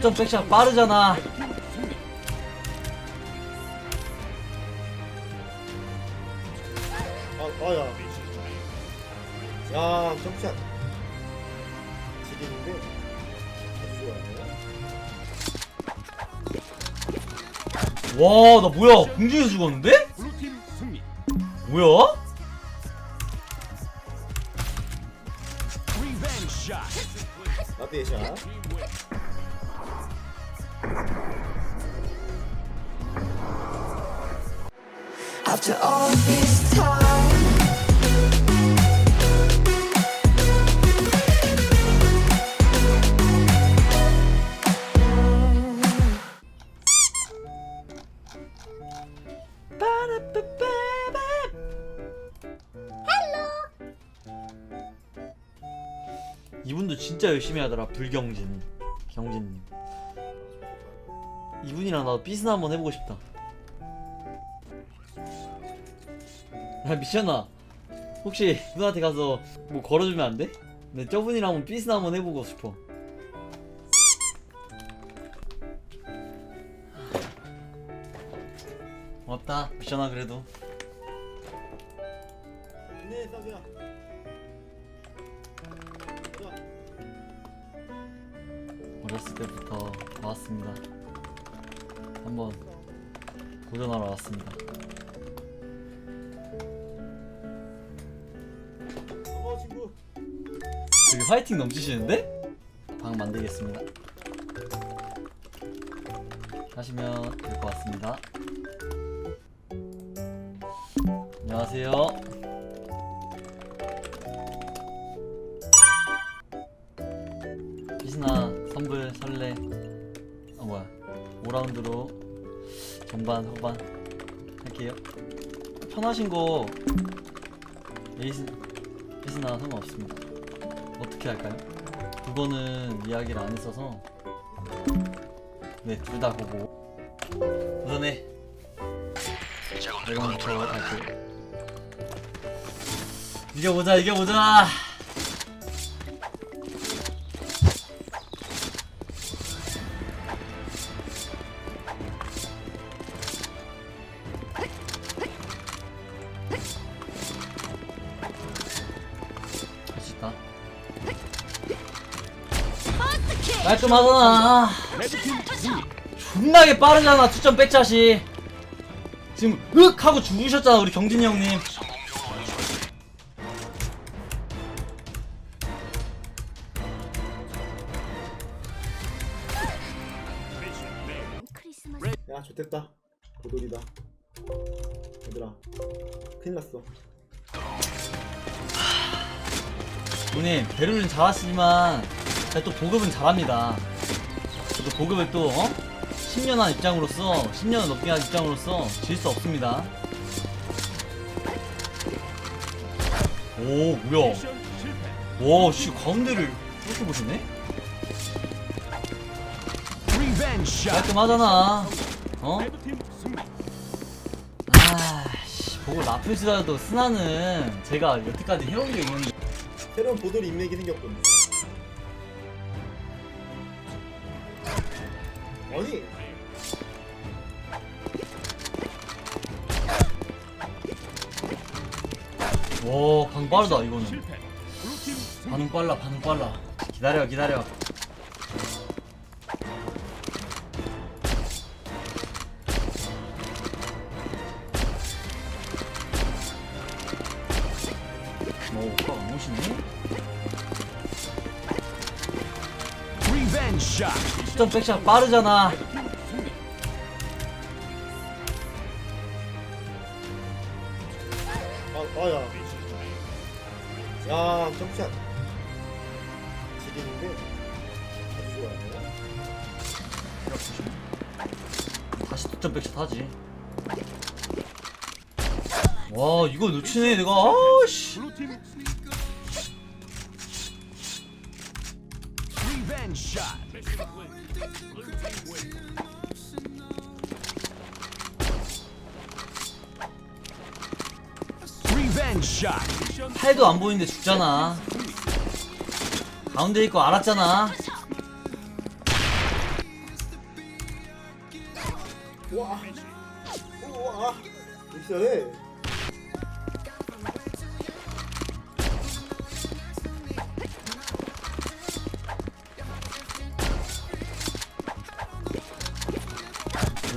좀 백샷 빠르잖아. 아, 아야. 야, 점샷. 지리는데 아주 좋아요. 와, 나 뭐야? 공중에서 죽었는데? 승리. 뭐야? Revenge shot. 나비의 샷. 이분도 진짜 열심히 하더라. 불경진. 경진님. 이분이랑 나도 비스나 한번 해보고 싶다. 야, 미션아. 혹시 누나한테 가서 뭐 걸어주면 안 돼? 네, 저분이랑 한번 비스나 한번 해보고 싶어. 고맙다. 미션아, 그래도. 어렸을 때부터 왔습니다. 한번 도전하러 왔습니다. 화이팅 넘치시는데? 방 만들겠습니다. 하시면 될 것 같습니다. 안녕하세요. 비스나 선불 설레. 아 뭐야? 5라운드로 전반 후반 할게요. 편하신 거 에이스 비스나 상관없습니다. 어떻게 할까요? 두 번은 이야기를 안 했어서. 네 둘 다 보고. 우선에 이거부터 할게요. 이겨보자 이겨보자 승리. 존나게 빠르잖아 투점 백샷이 지금 윽 하고 죽으셨잖아 우리 경진이 형님 야, 좋됐다. 고돌이다. 얘들아, 큰일 났어. 누님 베를린 잘하시지만 제가 또 보급은 잘합니다 저도 보급을 또 어? 10년 한 입장으로서 10년을 넘게 한 입장으로서 질 수 없습니다 오 뭐야. 와씨 가운데를 이렇게 shot. 깔끔하잖아 어? 아씨 라플스라도 스나는 제가 여태까지 해온 게 있는데 새로운 보돌이 인맥이 생겼군. 아니, 와방 빠르다 이거는. 반응 빨라 반응 빨라. 기다려 기다려 수점 백샷 빠르잖아. 아, 아야. 야, 점샷. 지리는데 아주 좋아요. 다시 수점 백샷 하지 와 이거 놓치네 내가 아씨 승리. Revenge shot. 팔도 안 보이는데 죽잖아 가운데 있고 알았잖아 와. 와, 미션해.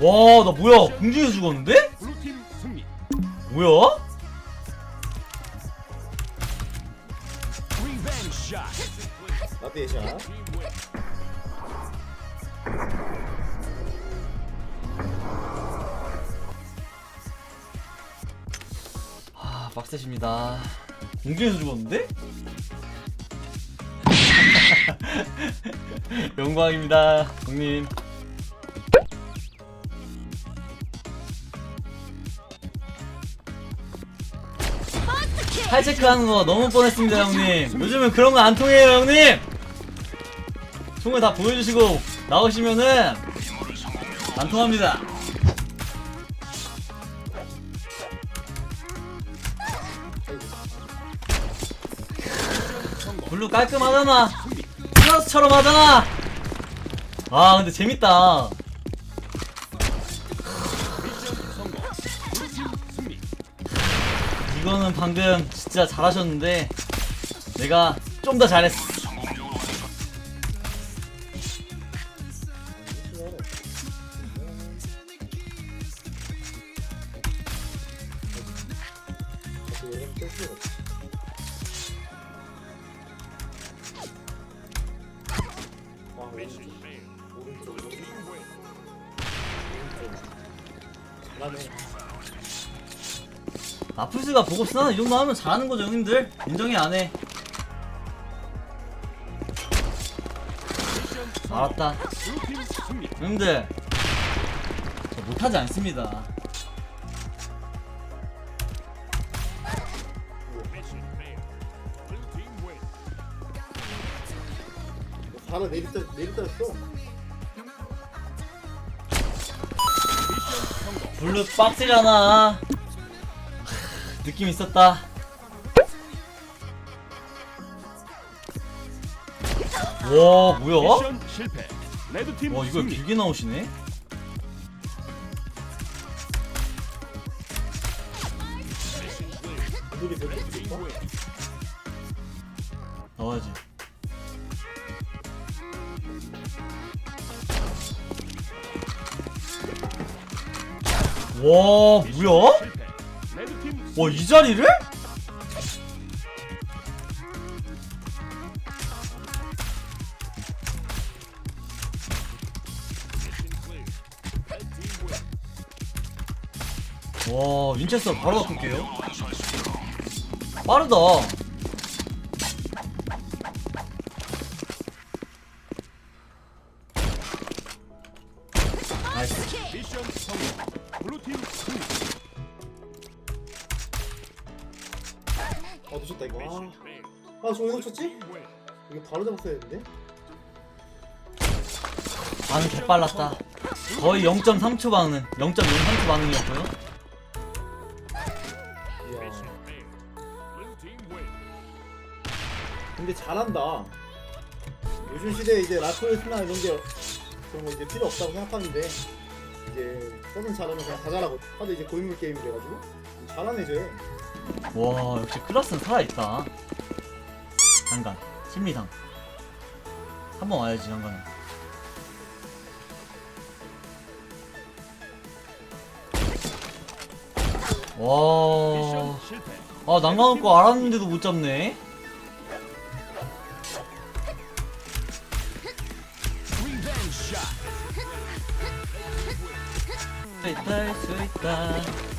와, 나 뭐야? 공중에서 죽었는데? 블루팀 승리. 뭐야? 윈. 아, 빡세십니다. 공중에서 죽었는데? 영광입니다, 형님. 팔 체크하는 거 너무 뻔했습니다, 형님. 요즘은 그런 거 안 통해요, 형님. 총을 다 보여주시고 나오시면은 안 통합니다. 블루 깔끔하잖아. 플러스처럼 하잖아. 아 근데 재밌다. 이거는 방금 진짜 잘하셨는데 내가 좀 더 잘했어. 아. 잘하네. 아플스가 보급스나 이 정도 하면 잘하는 거죠 형님들. 인정이 안 해. 미션 성공. 알았다. 형님들 저 못하지 않습니다. 바로 내리다 내리다였어. 블루 빡세잖아. 느낌 있었다. 와 뭐야? 미션 실패. 레드팀 와 이거 승리. 길게 나오시네. 나와야지. 와 미션 뭐야? 실패. 레드팀 와 이 자리를? 와 윈체스터 바로 바꿀게요. 빠르다. 나이스. 놓쳤다 이거. 아. 아 저왜 놓쳤지? 윈. 이거 바로 잡았어야 했는데. 반응 개빨랐다. 거의 0.3초 반응, 0.03초 반응이었고요. 이야. 근데 잘한다. 요즘 시대에 이제 라코스나 이런 게 그런 거 이제 필요 없다고 생각하는데 이제 서든 잘하면 그냥 다 잘하고 하도 이제 고인물 게임이 돼가지고 잘하네 쟤. 와 역시 클라스는 살아있다. 장관, 심리상. 한번 와야지 장관은. 와. 아 난강할 거 알았는데도 못 잡네. 수 있다 할수 있다.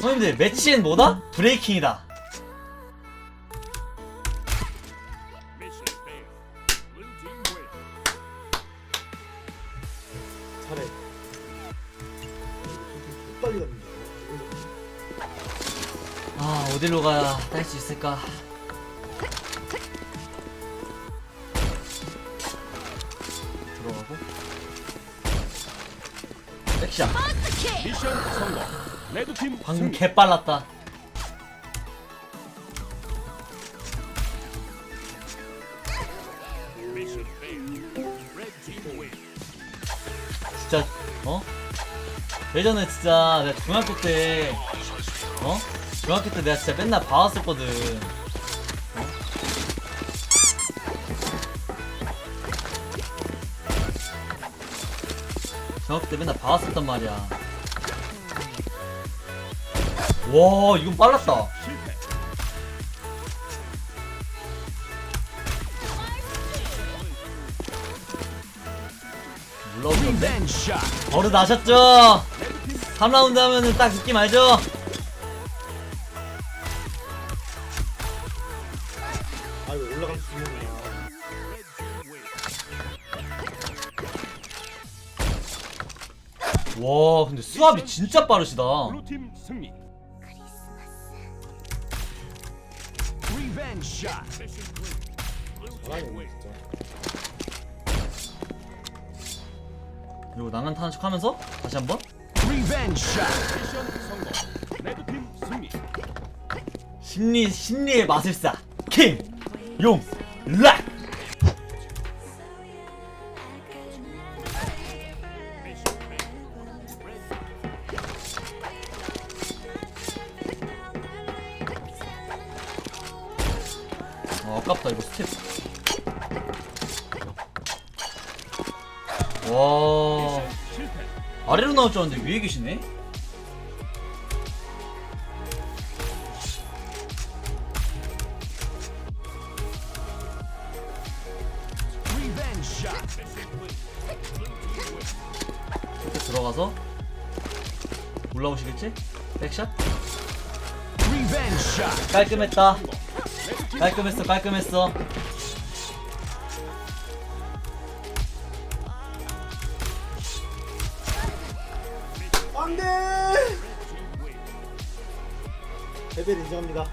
형님들 매치엔 뭐다? 브레이킹이다. 잘해. 빨리 갑니다. 아 어디로 가야 딸 수 있을까 백샷 미션 성공. 레드팀 방금 승리. 개빨랐다 미션. 레드팀. 진짜 어? 예전에 진짜 내가 중학교 때 어? 중학교 때 내가 진짜 맨날 봐왔었거든 중학교 때 맨날 봐왔었단 말이야 와 이건 빨랐다 샷. 버릇 아셨죠? 3라운드 하면은 딱 느낌 알죠? 와 근데 수압이 진짜 빠르시다 블루팀 승리. 리벤지 샷. 잘하네 진짜. 그리고 난간 타는 척 하면서 다시 한번 리벤지 샷. 미션 성공. 레드팀 승리. 심리 심리의 마술사 킹 용 락 와. 아래로 나올 줄 알았는데 위에 계시네. 이렇게 들어가서 올라오시겠지? 백샷? 깔끔했다 깔끔했어 깔끔했어 안돼. 레벨 인정합니다.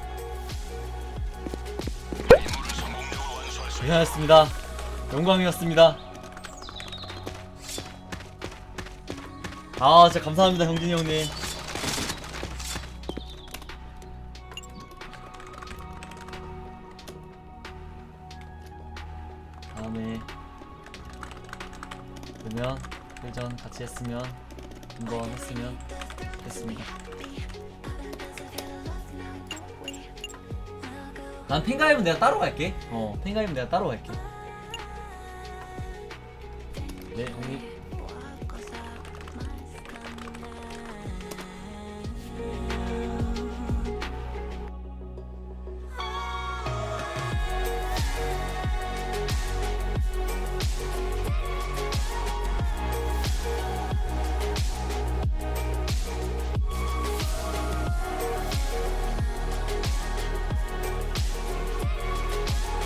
고생하셨습니다 영광이었습니다 아 진짜 감사합니다 형진이 형님 보면 회전 같이 했으면 한번 했으면 됐습니다. 난 팬가입은 내가 따로 갈게. 어 팬가입은 내가 따로 갈게. 네 형님